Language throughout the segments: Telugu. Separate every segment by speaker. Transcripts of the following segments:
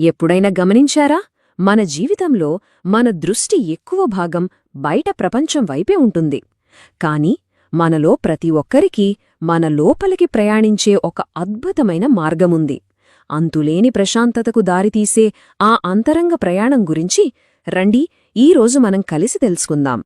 Speaker 1: ఎప్పుడైనా గమనించారా? మన జీవితంలో మన దృష్టి ఎక్కువ భాగం బయట ప్రపంచం వైపే ఉంటుంది. కాని మనలో ప్రతి ఒక్కరికీ మన లోపలికి ప్రయాణించే ఒక అద్భుతమైన మార్గముంది. అంతులేని ప్రశాంతతకు దారితీసే ఆ అంతరంగ ప్రయాణం గురించి రండి ఈరోజు మనం కలిసి తెలుసుకుందాం.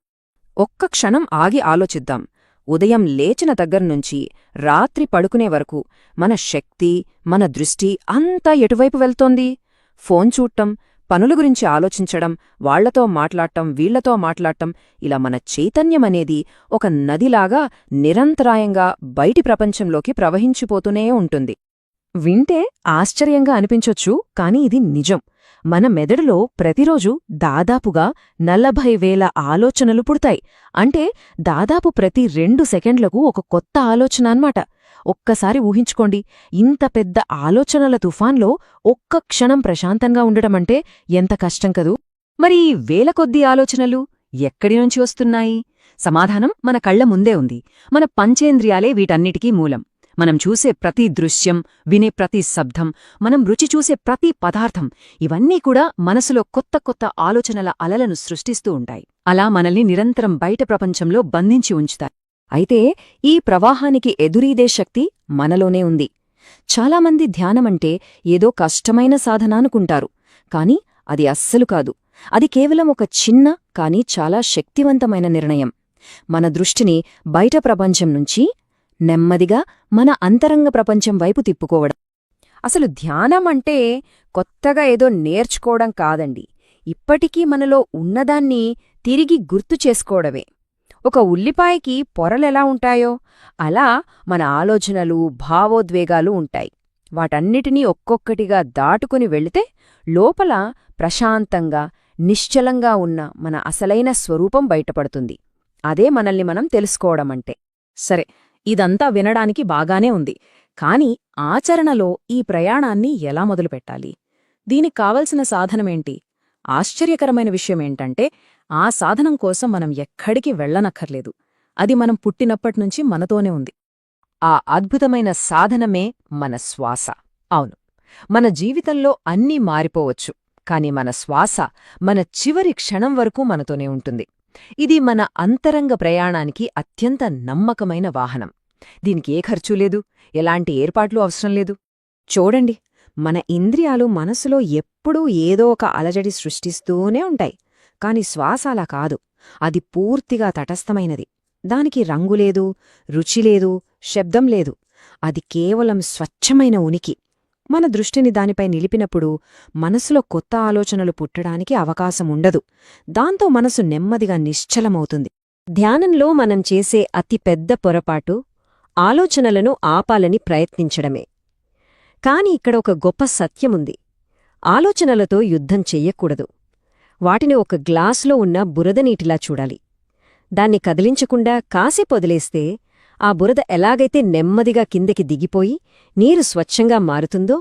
Speaker 1: ఒక్క క్షణం ఆగి ఆలోచిద్దాం. ఉదయం లేచిన దగ్గర్నుంచి రాత్రి పడుకునే వరకు మన శక్తి మన దృష్టి అంతా ఎటువైపు వెళ్తోంది? ఫోన్ చూడటం పనుల గురించి ఆలోచించడం వాళ్ళతో మాట్లాడటం వీళ్ళతో మాట్లాడటం ఇలా మన చైతన్యమనేది ఒక నదిలాగా నిరంతరాయంగా బయటి ప్రపంచంలోకి ప్రవహించిపోతూనే ఉంటుంది. వింటే ఆశ్చర్యంగా అనిపించొచ్చు కాని ఇది నిజం. మన మెదడులో ప్రతిరోజు దాదాపుగా నలభై వేల ఆలోచనలు పుడతాయి. అంటే దాదాపు ప్రతి రెండు సెకండ్లకు ఒక కొత్త ఆలోచన అన్నమాట. ఒక్కసారి ఊహించుకోండి ఇంత పెద్ద ఆలోచనల తుఫాన్లో ఒక్క క్షణం ప్రశాంతంగా ఉండటమంటే ఎంత కష్టం కదూ? మరి ఈ వేల కొద్దీ ఆలోచనలు ఎక్కడి నుంచి వస్తున్నాయి? సమాధానం మన కళ్ళ ముందే ఉంది. మన పంచేంద్రియాలే వీటన్నిటికీ మూలం. మనం చూసే ప్రతి దృశ్యం వినే ప్రతి శబ్దం మనం రుచి చూసే ప్రతి పదార్థం ఇవన్నీ కూడా మనసులో కొత్త కొత్త ఆలోచనల అలలను సృష్టిస్తూ ఉంటాయి. అలా మనల్ని నిరంతరం బయట ప్రపంచంలో బంధించి ఉంచుతాయి. అయితే ఈ ప్రవాహానికి ఎదురీదే శక్తి మనలోనే ఉంది. చాలామంది ధ్యానమంటే ఏదో కష్టమైన సాధన అనుకుంటారు కాని అది అస్సలు కాదు. అది కేవలం ఒక చిన్న కాని చాలా శక్తివంతమైన నిర్ణయం. మన దృష్టిని బయట ప్రపంచం నుంచి నెమ్మదిగా మన అంతరంగ ప్రపంచం వైపు తిప్పుకోవడం. అసలు ధ్యానం అంటే కొత్తగా ఏదో నేర్చుకోవడం కాదండి. ఇప్పటికీ మనలో ఉన్నదాన్ని తిరిగి గుర్తు చేసుకోవడమే. ఒక ఉల్లిపాయకి పొరలెలా ఉంటాయో అలా మన ఆలోచనలు భావోద్వేగాలు ఉంటాయి. వాటన్నిటినీ ఒక్కొక్కటిగా దాటుకుని వెళితే లోపల ప్రశాంతంగా నిశ్చలంగా ఉన్న మన అసలైన స్వరూపం బయటపడుతుంది. అదే మనల్ని మనం తెలుసుకోవడమంటే సరే ఇదంతా వినడానికి బాగానే ఉంది. కాని ఆచరణలో ఈ ప్రయాణాన్ని ఎలా మొదలుపెట్టాలి? దీనికి కావలసిన సాధనమేంటి? ఆశ్చర్యకరమైన విషయమేంటంటే ఆ సాధనం కోసం మనం ఎక్కడికి వెళ్ళనక్కర్లేదు అది మనం పుట్టినప్పట్నుంచి మనతోనే ఉంది. ఆ అద్భుతమైన సాధనమే మన శ్వాస. అవును. మన జీవితంలో అన్నీ మారిపోవచ్చు కాని మన శ్వాస మన చివరి క్షణం వరకు మనతోనే ఉంటుంది. ఇది మన అంతరంగ ప్రయాణానికి అత్యంత నమ్మకమైన వాహనం. దీనికి ఏ ఖర్చూ లేదు ఎలాంటి ఏర్పాట్లు అవసరం లేదు. చూడండి మన ఇంద్రియాలు మనసులో ఎప్పుడూ ఏదో ఒక అలజడి సృష్టిస్తూనే ఉంటాయి. కాని శ్వాస అలా కాదు. అది పూర్తిగా తటస్థమైనది. దానికి రంగులేదు రుచిలేదు శబ్దం లేదు. అది కేవలం స్వచ్ఛమైన ఉనికి. మన దృష్టిని దానిపై నిలిపినప్పుడు మనసులో కొత్త ఆలోచనలు పుట్టడానికి అవకాశముండదు దాంతో మనసు నెమ్మదిగా నిశ్చలమవుతుంది. ధ్యానంలో మనం చేసే అతి పెద్ద పొరపాటు ఆలోచనలను ఆపాలని ప్రయత్నించడమే. కాని ఇక్కడ ఒక గొప్ప సత్యముంది. ఆలోచనలతో యుద్ధం చెయ్యకూడదు. వాటిని ఒక గ్లాసులో ఉన్న బురదనీటిలా చూడాలి. దాన్ని కదిలించకుండా కాసేపొదిలేస్తే ఆ బురద ఎలాగైతే నెమ్మదిగా కిందకి దిగిపోయి నీరు స్వచ్ఛంగా మారుతుందో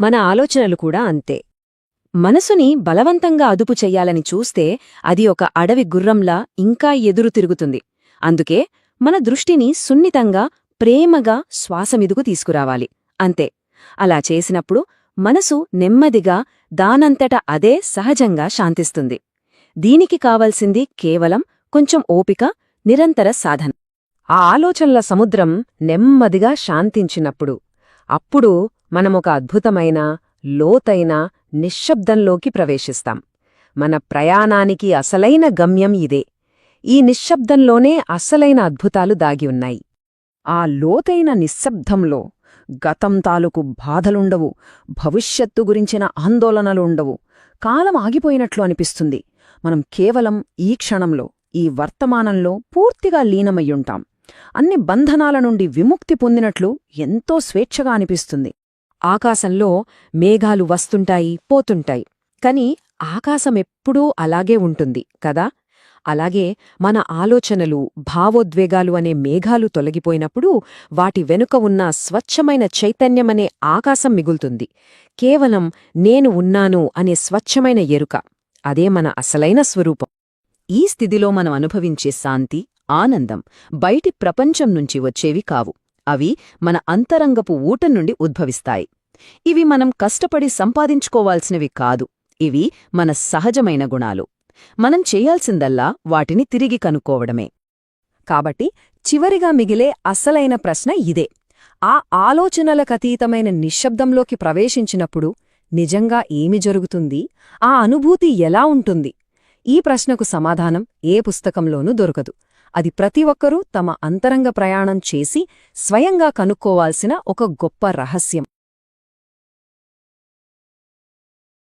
Speaker 1: మన ఆలోచనలు కూడా అంతే. మనసుని బలవంతంగా అదుపు చెయ్యాలని చూస్తే అది ఒక అడవి గుర్రంలా ఇంకా ఎదురు తిరుగుతుంది. అందుకే మన దృష్టిని సున్నితంగా ప్రేమగా శ్వాసమిదుకు తీసుకురావాలి. అంతే. అలా చేసినప్పుడు మనసు నెమ్మదిగా దానంతట అదే సహజంగా శాంతిస్తుంది. దీనికి కావలసింది కేవలం కొంచెం ఓపిక నిరంతర సాధన. ఆ ఆలోచనల సముద్రం నెమ్మదిగా శాంతించినప్పుడు అప్పుడు మనమొక అద్భుతమైన లోతైన నిశ్శబ్దంలోకి ప్రవేశిస్తాం. మన ప్రయాణానికి అసలైన గమ్యం ఇదే. ఈ నిశ్శబ్దంలోనే అసలైన అద్భుతాలు దాగి ఉన్నాయి. ఆ లోతైన నిశ్శబ్దంలో గతం తాలూకు బాధలుండవు భవిష్యత్తు గురించిన ఆందోళనలుండవు. కాలం ఆగిపోయినట్లు అనిపిస్తుంది. మనం కేవలం ఈ క్షణంలో ఈ వర్తమానంలో పూర్తిగా లీనమయ్యుంటాం. అన్ని బంధనాల నుండి విముక్తి పొందినట్లు ఎంతో స్వేచ్ఛగా అనిపిస్తుంది. ఆకాశంలో మేఘాలు వస్తుంటాయి పోతుంటాయి. కాని ఆకాశమెప్పుడూ అలాగే ఉంటుంది కదా? అలాగే మన ఆలోచనలు భావోద్వేగాలు అనే మేఘాలు తొలగిపోయినప్పుడు వాటి వెనుక ఉన్న స్వచ్ఛమైన చైతన్యమనే ఆకాశం మిగులుతుంది. కేవలం నేను ఉన్నాను అనే స్వచ్ఛమైన ఎరుక. అదే మన అసలైన స్వరూపం. ఈ స్థితిలో మనం అనుభవించే శాంతి ఆనందం బయటి ప్రపంచం నుంచి వచ్చేవి కావు. అవి మన అంతరంగపు ఊట నుండి ఉద్భవిస్తాయి.
Speaker 2: ఇవి మనం కష్టపడి సంపాదించుకోవాల్సినవి కాదు. ఇవి మన సహజమైన గుణాలు. మనం చేయాల్సిందల్లా వాటిని తిరిగి కనుక్కోవడమే.
Speaker 1: కాబట్టి చివరిగా మిగిలే అసలైన ప్రశ్న ఇదే. ఆ ఆలోచనలకతీతమైన నిశ్శబ్దంలోకి ప్రవేశించినప్పుడు నిజంగా ఏమి జరుగుతుంది? ఆ అనుభూతి ఎలా ఉంటుంది? ఈ ప్రశ్నకు సమాధానం ఏ పుస్తకంలోనూ దొరకదు. అది ప్రతి ఒక్కరూ తమ అంతరంగ ప్రయాణం చేసి స్వయంగా కనుక్కోవాల్సిన ఒక గొప్ప రహస్యం.